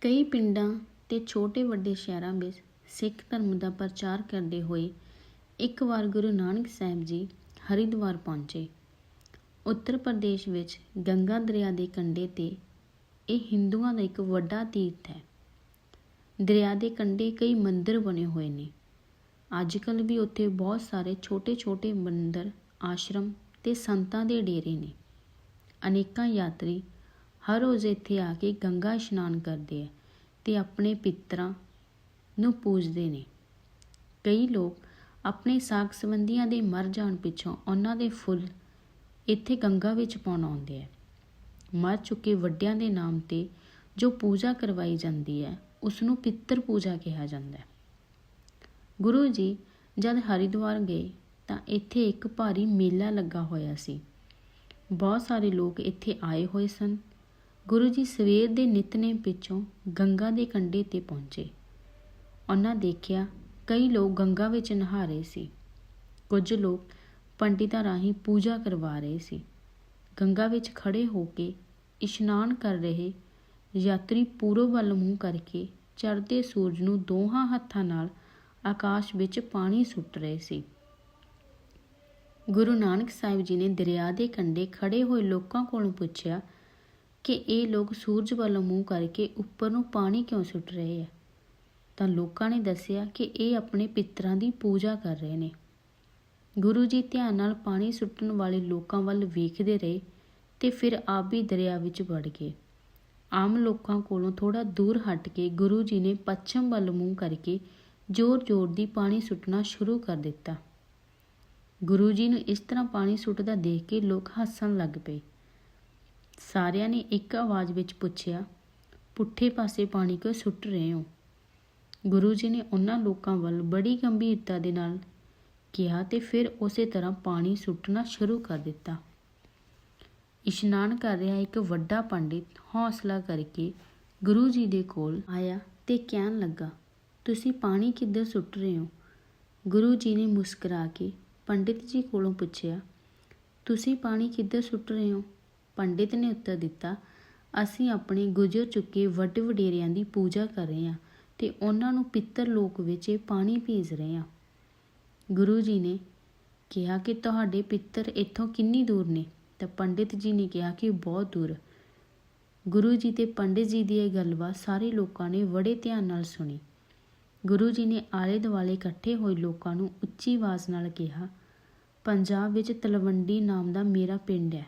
ਕਈ ਪਿੰਡਾਂ ਤੇ ਛੋਟੇ ਵੱਡੇ ਸ਼ਹਿਰਾਂ ਵਿੱਚ ਸਿੱਖ ਧਰਮ ਦਾ ਪ੍ਰਚਾਰ ਕਰਦੇ ਹੋਏ ਇੱਕ ਵਾਰ ਗੁਰੂ ਨਾਨਕ ਸਾਹਿਬ ਜੀ ਹਰਿਦੁਆਰ ਪਹੁੰਚੇ। ਉੱਤਰ ਪ੍ਰਦੇਸ਼ ਵਿੱਚ ਗੰਗਾ ਦਰਿਆ ਦੇ ਕੰਢੇ ਤੇ ਇਹ ਹਿੰਦੂਆਂ ਦਾ ਇੱਕ ਵੱਡਾ ਤੀਰਥ ਹੈ। ਦਰਿਆ ਦੇ ਕੰਢੇ ਕਈ ਮੰਦਿਰ ਬਣੇ ਹੋਏ ਨੇ। ਅੱਜ ਕੱਲ੍ਹ ਵੀ ਉੱਥੇ ਬਹੁਤ ਸਾਰੇ ਛੋਟੇ-ਛੋਟੇ ਮੰਦਿਰ, ਆਸ਼ਰਮ ਤੇ ਸੰਤਾਂ ਦੇ ਡੇਰੇ ਨੇ। ਅਨੇਕਾਂ ਯਾਤਰੀ ਹਰ ਰੋਜ਼ ਇੱਥੇ ਆ ਕੇ ਗੰਗਾ ਇਸ਼ਨਾਨ ਕਰਦੇ ਆ ਤੇ ਆਪਣੇ ਪਿੱਤਰਾਂ ਨੂੰ ਪੂਜਦੇ ਨੇ। ਕਈ ਲੋਕ ਆਪਣੇ ਸਾਕ ਸੰਬੰਧੀਆਂ ਦੇ ਮਰ ਜਾਣ ਪਿੱਛੋਂ ਉਹਨਾਂ ਦੇ ਫੁੱਲ ਇੱਥੇ ਗੰਗਾ ਵਿੱਚ ਪਾਉਣ ਆਉਂਦੇ ਆ। ਮਰ ਚੁੱਕੇ ਵੱਡਿਆਂ ਦੇ ਨਾਮ ਤੇ ਜੋ ਪੂਜਾ ਕਰਵਾਈ ਜਾਂਦੀ ਹੈ ਉਸ ਨੂੰ ਪਿੱਤਰ ਪੂਜਾ ਕਿਹਾ ਜਾਂਦਾ ਹੈ। ਗੁਰੂ ਜੀ ਜਦ ਹਰਿਦੁਆਰ ਗਏ ਤਾਂ ਇੱਥੇ ਇੱਕ ਭਾਰੀ ਮੇਲਾ ਲੱਗਾ ਹੋਇਆ ਸੀ। ਬਹੁਤ ਸਾਰੇ ਲੋਕ ਇੱਥੇ ਆਏ ਹੋਏ ਸਨ। ਗੁਰੂ ਜੀ ਸਵੇਰ ਦੇ ਨਿਤਨੇਮ ਪਿੱਛੋਂ ਗੰਗਾ ਦੇ ਕੰਢੇ ਤੇ ਪਹੁੰਚੇ। ਉਹਨਾਂ ਦੇਖਿਆ ਕਈ ਲੋਕ ਗੰਗਾ ਵਿੱਚ ਨਹਾ ਰਹੇ ਸੀ। ਕੁਝ ਲੋਕ ਪੰਡਿਤਾਂ ਰਾਹੀਂ ਪੂਜਾ ਕਰਵਾ ਰਹੇ ਸੀ। ਗੰਗਾ ਵਿੱਚ ਖੜੇ ਹੋ ਕੇ ਇਸ਼ਨਾਨ ਕਰ ਰਹੇ ਯਾਤਰੀ ਪੂਰਬ ਵੱਲ ਮੂੰਹ ਕਰਕੇ ਚੜ੍ਹਦੇ ਸੂਰਜ ਨੂੰ ਦੋਹਾਂ ਹੱਥਾਂ ਨਾਲ ਆਕਾਸ਼ ਵਿੱਚ ਪਾਣੀ ਸੁੱਟ ਰਹੇ ਸੀ। ਗੁਰੂ ਨਾਨਕ ਸਾਹਿਬ ਜੀ ਨੇ ਦਰਿਆ ਦੇ ਕੰਢੇ ਖੜੇ ਹੋਏ ਲੋਕਾਂ ਕੋਲੋਂ ਪੁੱਛਿਆ ਕਿ ਇਹ ਲੋਕ ਸੂਰਜ ਵੱਲ ਮੂੰਹ ਕਰਕੇ ਉੱਪਰ ਨੂੰ ਪਾਣੀ ਕਿਉਂ ਸੁੱਟ ਰਹੇ ਆ? ਤਾਂ ਲੋਕਾਂ ਨੇ ਦੱਸਿਆ ਕਿ ਇਹ ਆਪਣੇ ਪਿੱਤਰਾਂ ਦੀ ਪੂਜਾ ਕਰ ਰਹੇ ਨੇ। ਗੁਰੂ ਜੀ ਧਿਆਨ ਨਾਲ ਪਾਣੀ ਸੁੱਟਣ ਵਾਲੇ ਲੋਕਾਂ ਵੱਲ ਵੇਖਦੇ ਰਹੇ ਤੇ ਫਿਰ ਆਪ ਵੀ ਦਰਿਆ ਵਿੱਚ ਵੜ ਗਏ। ਆਮ ਲੋਕਾਂ ਕੋਲੋਂ ਥੋੜਾ ਦੂਰ ਹਟ ਕੇ ਗੁਰੂ ਜੀ ਨੇ ਪੱਛਮ ਵੱਲ ਮੂੰਹ ਕਰਕੇ ਜ਼ੋਰ-ਜ਼ੋਰ ਦੀ ਪਾਣੀ ਸੁੱਟਣਾ ਸ਼ੁਰੂ ਕਰ ਦਿੱਤਾ। ਗੁਰੂ ਜੀ ਨੂੰ ਇਸ ਤਰ੍ਹਾਂ ਪਾਣੀ ਸੁੱਟਦਾ ਦੇਖ ਕੇ ਲੋਕ ਹੱਸਣ ਲੱਗ ਪਏ। ਸਾਰਿਆਂ ਨੇ ਇੱਕ ਆਵਾਜ਼ ਵਿੱਚ ਪੁੱਛਿਆ, ਪੁੱਠੇ ਪਾਸੇ ਪਾਣੀ ਕਿਉਂ ਸੁੱਟ ਰਹੇ ਹੋ? ਗੁਰੂ ਜੀ ਨੇ ਉਹਨਾਂ ਲੋਕਾਂ ਵੱਲ ਬੜੀ ਗੰਭੀਰਤਾ ਦੇ ਨਾਲ ਕਿਹਾ ਤੇ ਫਿਰ ਉਸੇ ਤਰ੍ਹਾਂ ਪਾਣੀ ਸੁੱਟਣਾ ਸ਼ੁਰੂ ਕਰ ਦਿੱਤਾ। ਇਸ਼ਨਾਨ ਕਰ ਰਿਹਾ ਇੱਕ ਵੱਡਾ ਪੰਡਿਤ ਹੌਸਲਾ ਕਰਕੇ ਗੁਰੂ ਜੀ ਦੇ ਕੋਲ ਆਇਆ ਤੇ ਕਹਿਣ ਲੱਗਾ, ਤੁਸੀਂ ਪਾਣੀ ਕਿੱਧਰ ਸੁੱਟ ਰਹੇ ਹੋ? ਗੁਰੂ ਜੀ ਨੇ ਮੁਸਕਰਾ ਕੇ ਪੰਡਿਤ ਜੀ ਕੋਲੋਂ ਪੁੱਛਿਆ, ਤੁਸੀਂ ਪਾਣੀ ਕਿੱਧਰ ਸੁੱਟ ਰਹੇ ਹੋ? ਪੰਡਿਤ ਨੇ ਉੱਤਰ ਦਿੱਤਾ, ਅਸੀਂ ਆਪਣੇ ਗੁਜ਼ਰ ਚੁੱਕੇ ਵੱਡੇ ਵਡੇਰਿਆਂ ਦੀ ਪੂਜਾ ਕਰ ਰਹੇ ਹਾਂ ਤੇ ਉਹਨਾਂ ਨੂੰ ਪਿੱਤਰ ਲੋਕ ਵਿੱਚ ਪਾਣੀ ਭੇਜ ਰਹੇ ਹਾਂ। ਗੁਰੂ ਜੀ ਨੇ ਕਿਹਾ ਕਿ ਤੁਹਾਡੇ ਪਿੱਤਰ ਇੱਥੋਂ ਕਿੰਨੀ ਦੂਰ ਨੇ? ਤਾਂ ਪੰਡਿਤ ਜੀ ਨੇ ਕਿਹਾ ਕਿ ਬਹੁਤ ਦੂਰ। ਗੁਰੂ ਜੀ ਤੇ ਪੰਡਿਤ ਜੀ ਦੀ ਇਹ ਗੱਲਬਾਤ ਸਾਰੇ ਲੋਕਾਂ ਨੇ ਬੜੇ ਧਿਆਨ ਨਾਲ ਸੁਣੀ। ਗੁਰੂ ਜੀ ਨੇ ਆਲੇ ਦੁਆਲੇ ਇਕੱਠੇ ਹੋਏ ਲੋਕਾਂ ਨੂੰ ਉੱਚੀ ਆਵਾਜ਼ ਨਾਲ ਕਿਹਾ, ਪੰਜਾਬ ਵਿੱਚ ਤਲਵੰਡੀ ਨਾਮ ਦਾ ਮੇਰਾ ਪਿੰਡ ਹੈ।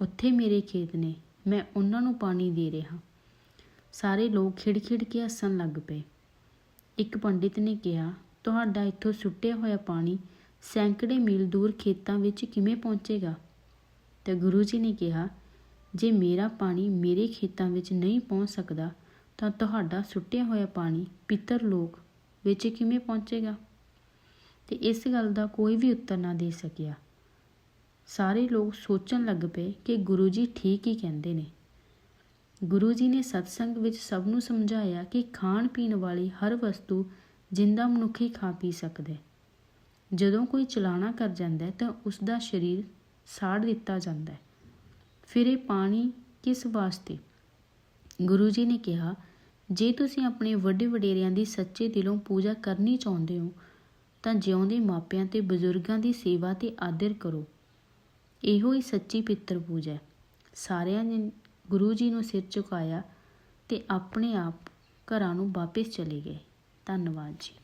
ਉੱਥੇ ਮੇਰੇ ਖੇਤ ਨੇ, ਮੈਂ ਉਹਨਾਂ ਨੂੰ ਪਾਣੀ ਦੇ ਰਿਹਾ। ਸਾਰੇ ਲੋਕ ਖਿੜਖਿੜ ਕੇ ਹੱਸਣ ਲੱਗ ਪਏ। ਇੱਕ ਪੰਡਿਤ ਨੇ ਕਿਹਾ, ਤੁਹਾਡਾ ਇੱਥੋਂ ਸੁੱਟਿਆ ਹੋਇਆ ਪਾਣੀ ਸੈਂਕੜੇ ਮੀਲ ਦੂਰ ਖੇਤਾਂ ਵਿੱਚ ਕਿਵੇਂ ਪਹੁੰਚੇਗਾ? ਤੇ ਗੁਰੂ ਜੀ ਨੇ ਕਿਹਾ, ਜੇ ਮੇਰਾ ਪਾਣੀ ਮੇਰੇ ਖੇਤਾਂ ਵਿੱਚ ਨਹੀਂ ਪਹੁੰਚ ਸਕਦਾ, ਤਾਂ ਤੁਹਾਡਾ ਸੁੱਟਿਆ ਹੋਇਆ ਪਾਣੀ ਪਿੱਤਰ ਲੋਕ ਵਿੱਚ ਕਿਵੇਂ ਪਹੁੰਚੇਗਾ? ਤੇ ਇਸ ਗੱਲ ਦਾ ਕੋਈ ਵੀ ਉੱਤਰ ਨਾ ਦੇ ਸਕਿਆ। ਸਾਰੇ ਲੋਕ ਸੋਚਣ ਲੱਗ ਪਏ ਕਿ ਗੁਰੂ ਜੀ ਠੀਕ ਹੀ ਕਹਿੰਦੇ ਨੇ। ਗੁਰੂ ਜੀ ਨੇ ਸਤਸੰਗ ਵਿੱਚ ਸਭ ਨੂੰ ਸਮਝਾਇਆ ਕਿ ਖਾਣ ਪੀਣ ਵਾਲੀ ਹਰ ਵਸਤੂ ਜਿੰਦਾ ਮਨੁੱਖੀ ਖਾ ਪੀ ਸਕਦਾ ਜਦੋਂ ਕੋਈ ਚਲਾਣਾ ਕਰ ਜਾਂਦਾ ਤਾਂ ਉਸ ਦਾ ਸਰੀਰ ਸਾੜ ਦਿੱਤਾ ਜਾਂਦਾ ਹੈ। ਫਿਰ ਇਹ ਪਾਣੀ ਕਿਸ ਵਾਸਤੇ? ਗੁਰੂ ਜੀ ਨੇ ਕਿਹਾ, ਜੇ ਤੁਸੀਂ ਆਪਣੇ ਵੱਡੇ ਵਡੇਰਿਆਂ ਦੀ ਸੱਚੇ ਦਿਲੋਂ ਪੂਜਾ ਕਰਨੀ ਚਾਹੁੰਦੇ ਹੋ, ਤਾਂ ਜਿਉਂਦੇ ਮਾਪਿਆਂ ਤੇ ਬਜ਼ੁਰਗਾਂ ਦੀ ਸੇਵਾ ਤੇ ਆਦਰ ਕਰੋ। ਇਹੋ ਹੀ ਸੱਚੀ ਪਿੱਤਰ ਪੂਜਾ ਹੈ। ਸਾਰਿਆਂ ਨੇ ਗੁਰੂ ਜੀ ਨੂੰ ਸਿਰ ਝੁਕਾਇਆ ਤੇ ਆਪਣੇ ਆਪ ਘਰਾਂ ਨੂੰ ਵਾਪਸ ਚਲੇ ਗਏ। ਧੰਨਵਾਦ ਜੀ।